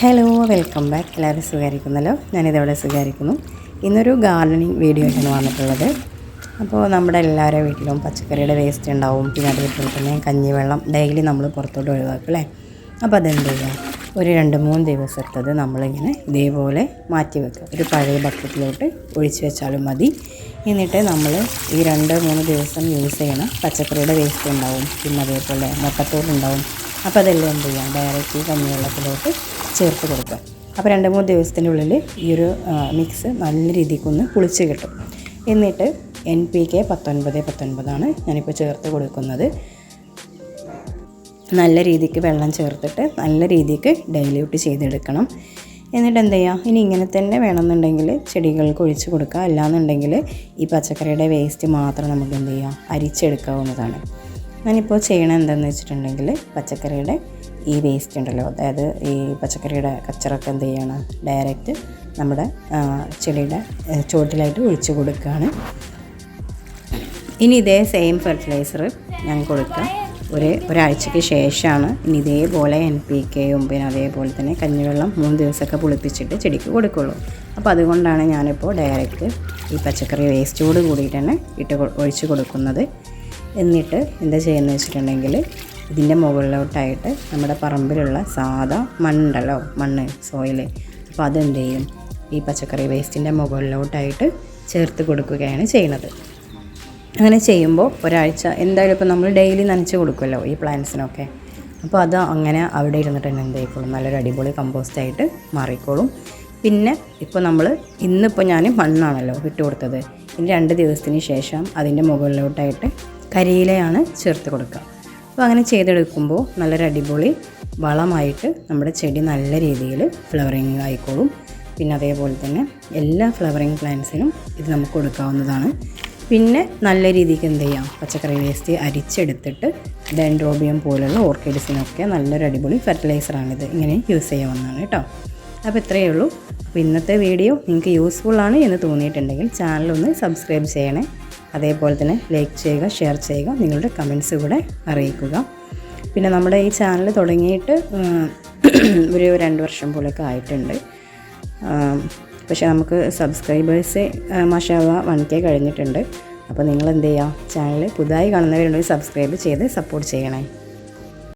Hello welcome back എല്ലാവരും സുഖമായിരിക്കുന്നല്ലോ? ഞാനിതവിടെ സുഖമായിരിക്കുന്നു. ഇന്നൊരു ഗാർഡനിങ് വീഡിയോ ആയിട്ടാണ് വന്നിട്ടുള്ളത്. അപ്പോൾ നമ്മുടെ എല്ലാവരുടെ വീട്ടിലും പച്ചക്കറിയുടെ വേസ്റ്റ് ഉണ്ടാവും. പിന്നെ അതുപോലെ തന്നെ കഞ്ഞിവെള്ളം ഡെയിലി നമ്മൾ പുറത്തോട്ട് ഒഴിവാക്കും അല്ലേ? അപ്പോൾ അതെന്ത് ചെയ്യുക? ഒരു രണ്ട് മൂന്ന് ദിവസത്തത് നമ്മളിങ്ങനെ ഇതേപോലെ മാറ്റി വെക്കുക. ഒരു പഴയ ബക്കറ്റിലോട്ട് ഒഴിച്ച് വെച്ചാലും മതി. എന്നിട്ട് നമ്മൾ ഈ രണ്ട് മൂന്ന് ദിവസം യൂസ് ചെയ്യണം. പച്ചക്കറിയുടെ വേസ്റ്റ് ഉണ്ടാവും. പിന്നെ അതേപോലെ മുട്ടത്തോടുണ്ടാവും. അപ്പോൾ അതെല്ലാം എന്ത് ചെയ്യാം? ഡയറക്റ്റ് കഞ്ഞിവെള്ളത്തിലോട്ട് ചേർത്ത് കൊടുക്കുക. അപ്പോൾ രണ്ട് മൂന്ന് ദിവസത്തിന്റെ ഉള്ളിൽ ഈ ഒരു മിക്സ് നല്ല രീതിക്കൊന്ന് കുളിച്ച് കിട്ടും. എന്നിട്ട് എൻ പി കെ പത്തൊൻപത് പത്തൊൻപതാണ് ഞാനിപ്പോൾ ചേർത്ത് കൊടുക്കുന്നത്. നല്ല രീതിക്ക് വെള്ളം ചേർത്തിട്ട് നല്ല രീതിക്ക് ഡൈല്യൂട്ട് ചെയ്തെടുക്കണം. എന്നിട്ട് എന്ത് ചെയ്യുക ഇനി ഇങ്ങനെ തന്നെ വേണമെന്നുണ്ടെങ്കിൽ ചെടികൾക്ക് ഒഴിച്ച് കൊടുക്കുക. അല്ലാന്നുണ്ടെങ്കിൽ ഈ പച്ചക്കറിയുടെ വേസ്റ്റ് മാത്രം നമുക്ക് എന്ത് ചെയ്യുക അരിച്ചെടുക്കാവുന്നതാണ്. ഞാനിപ്പോൾ ചെയ്യണത് എന്താണെന്ന് വെച്ചിട്ടുണ്ടെങ്കിൽ പച്ചക്കറിയുടെ ഈ വേസ്റ്റ് ഉണ്ടല്ലോ. അതായത് ഈ പച്ചക്കറിയുടെ കച്ചറൊക്കെ എന്ത് ചെയ്യണം? ഡയറക്റ്റ് നമ്മുടെ ചെടിയുടെ ചുവട്ടിലായിട്ട് ഒഴിച്ചു കൊടുക്കുകയാണ്. ഇനി ഇതേ സെയിം ഫെർട്ടിലൈസർ ഞാൻ കൊടുക്കാം ഒരു ഒരാഴ്ചയ്ക്ക് ശേഷമാണ് ഇനി ഇതേപോലെ എൻ പി കെയും പിന്നെ അതേപോലെ തന്നെ കഞ്ഞിവെള്ളം മൂന്ന് ദിവസമൊക്കെ പുളിപ്പിച്ചിട്ട് ചെടിക്ക് കൊടുക്കുള്ളൂ. അപ്പോൾ അതുകൊണ്ടാണ് ഞാനിപ്പോൾ ഡയറക്റ്റ് ഈ പച്ചക്കറി വേസ്റ്റോട് കൂടിയിട്ട് തന്നെ ഇട്ട് ഒഴിച്ച് കൊടുക്കുന്നത്. എന്നിട്ട് എന്താ ചെയ്യുന്നത് വെച്ചിട്ടുണ്ടെങ്കിൽ ഇതിന്റെ മുകളിലോട്ടായിട്ട് നമ്മുടെ പറമ്പിലുള്ള സാധാ മണ്ണുണ്ടല്ലോ മണ്ണ് സോയിൽ അപ്പോൾ അതെന്ത് ചെയ്യും? ഈ പച്ചക്കറി വേസ്റ്റിന്റെ മുകളിലോട്ടായിട്ട് ചേർത്ത് കൊടുക്കുകയാണ് ചെയ്യുന്നത്. അങ്ങനെ ചെയ്യുമ്പോൾ ഒരാഴ്ച എന്തായാലും ഇപ്പോൾ നമ്മൾ ഡെയിലി നനച്ച് കൊടുക്കുമല്ലോ ഈ പ്ലാന്റ്സിനൊക്കെ അപ്പോൾ അത് അങ്ങനെ അവിടെ ഇരുന്നിട്ട് തന്നെ എന്ത് ചെയ്യിക്കോളും? നല്ലൊരു അടിപൊളി കമ്പോസ്റ്റ് ആയിട്ട് മാറിക്കോളും. പിന്നെ ഇപ്പോൾ നമ്മൾ ഇന്നിപ്പോൾ ഞാൻ മണ്ണാണല്ലോ ഇട്ട് കൊടുത്തത്. ഇനി രണ്ട് ദിവസത്തിന് ശേഷം അതിന്റെ മുകളിലോട്ടായിട്ട് കരിയിലയാണ് ചേർത്ത് കൊടുക്കുക. അപ്പോൾ അങ്ങനെ ചെയ്തെടുക്കുമ്പോൾ നല്ലൊരു അടിപൊളി വളമായിട്ട് നമ്മുടെ ചെടി നല്ല രീതിയിൽ ഫ്ലവറിങ് ആയിക്കോളും. പിന്നെ അതേപോലെ തന്നെ എല്ലാ ഫ്ലവറിങ് പ്ലാന്റ്സിനും ഇത് നമുക്ക് കൊടുക്കാവുന്നതാണ്. പിന്നെ നല്ല രീതിക്ക് എന്ത് ചെയ്യാം? പച്ചക്കറി വേസ്റ്റ് അരിച്ചെടുത്തിട്ട് ഡെൻഡ്രോബിയം പോലുള്ള ഓർക്കിഡ്സിനൊക്കെ നല്ലൊരു അടിപൊളി ഫെർട്ടിലൈസറാണിത്. ഇങ്ങനെ യൂസ് ചെയ്യാവുന്നതാണ് കേട്ടോ. അപ്പോൾ ഇത്രയേ ഉള്ളൂ. അപ്പോൾ ഇന്നത്തെ വീഡിയോ നിങ്ങൾക്ക് യൂസ്ഫുൾ ആണ് എന്ന് തോന്നിയിട്ടുണ്ടെങ്കിൽ ചാനലൊന്ന് സബ്സ്ക്രൈബ് ചെയ്യണേ. അതേപോലെ തന്നെ ലൈക്ക് ചെയ്യുക ഷെയർ ചെയ്യുക നിങ്ങളുടെ കമൻസ് കൂടെ അറിയിക്കുക. പിന്നെ നമ്മുടെ ഈ ചാനൽ തുടങ്ങിയിട്ട് ഒരു രണ്ട് വർഷം പോലെയൊക്കെ ആയിട്ടുണ്ട്. പക്ഷേ നമുക്ക് സബ്സ്ക്രൈബേഴ്സ് മഷാവ വൺ കെ കഴിഞ്ഞിട്ടുണ്ട്. അപ്പോൾ നിങ്ങൾ എന്ത് ചെയ്യുക? ചാനൽ പുതുതായി കാണുന്നവരുണ്ടെങ്കിൽ സബ്സ്ക്രൈബ് ചെയ്ത് സപ്പോർട്ട് ചെയ്യണേ.